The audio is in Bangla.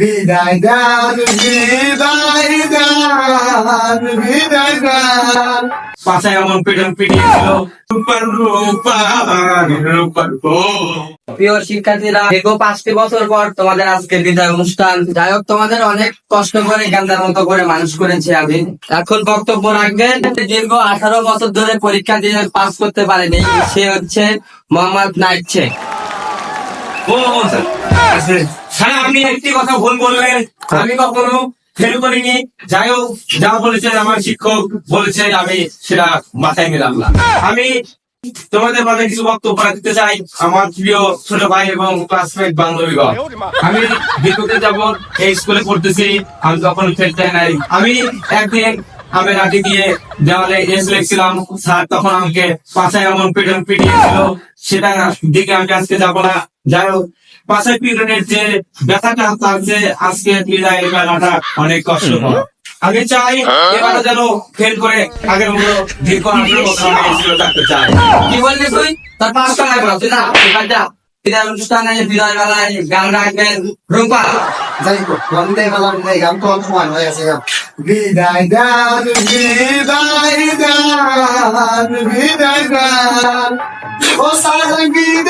বিদায় দান বিদায় দান বিদায় দান। পাশায় এমন পিটন পিটিয়েছিল রূপার রূপার রূপার প্রিয় শিক্ষার্থীরা দীর্ঘ পাঁচটি বছর পর তোমাদের আজকে বিদায় অনুষ্ঠান। যাই হোক তোমাদের অনেক কষ্ট করে গান্ধার মতো করে মানুষ করেছি আমি। এখন বক্তব্য রাখবেন দীর্ঘ আঠারো বছর ধরে পরীক্ষা দিয়ে পাস করতে পারেনি সে হচ্ছে মোহাম্মদ নাইট শেখ। স্যার। আপনি একটি কথা ভুল বললেন। আমি কখনো ফেল করিনি। যাই হোক, যা আমার শিক্ষক বলেছে আমি সেটা মাথায় না আমি তোমাদের মাঝে কিছু বক্তব্য রাখতে চাই, আমার প্রিয় ছোট ভাই এবং ক্লাসমেট বান্ধবীগণ। আমি বিদ্যুতে যাব, এই স্কুলে পড়তেছি, আমি তখন ফেলতে নাই। আমি একদিন আমি লাঠি দিয়ে দেওয়ালে এস লিখছিলাম, স্যার তখন আমাকে পাশায় এমন পিটন পিটিয়েছিল, সেটা দিকে আমি আজকে যাব না। যাই হোক পাশায় পিটনের যে ব্যথাটা লাগছে আজকে বিদায় বেলাটা অনেক কষ্ট আমি চাই এবারে যেন ফেল করে আগের মতো দীর্ঘ থাকতে চাই কি বললি তুই? তোর বল তুই না এবার যা। বিদায় অনুষ্ঠানে বিদায় বেলায় গান রাখবেন রূপা যাই হোক বন্দে এই গান তো অল্প হয়ে গেছে বিদায় দান বিদায় দান বিদায় দান ও সার বিদায়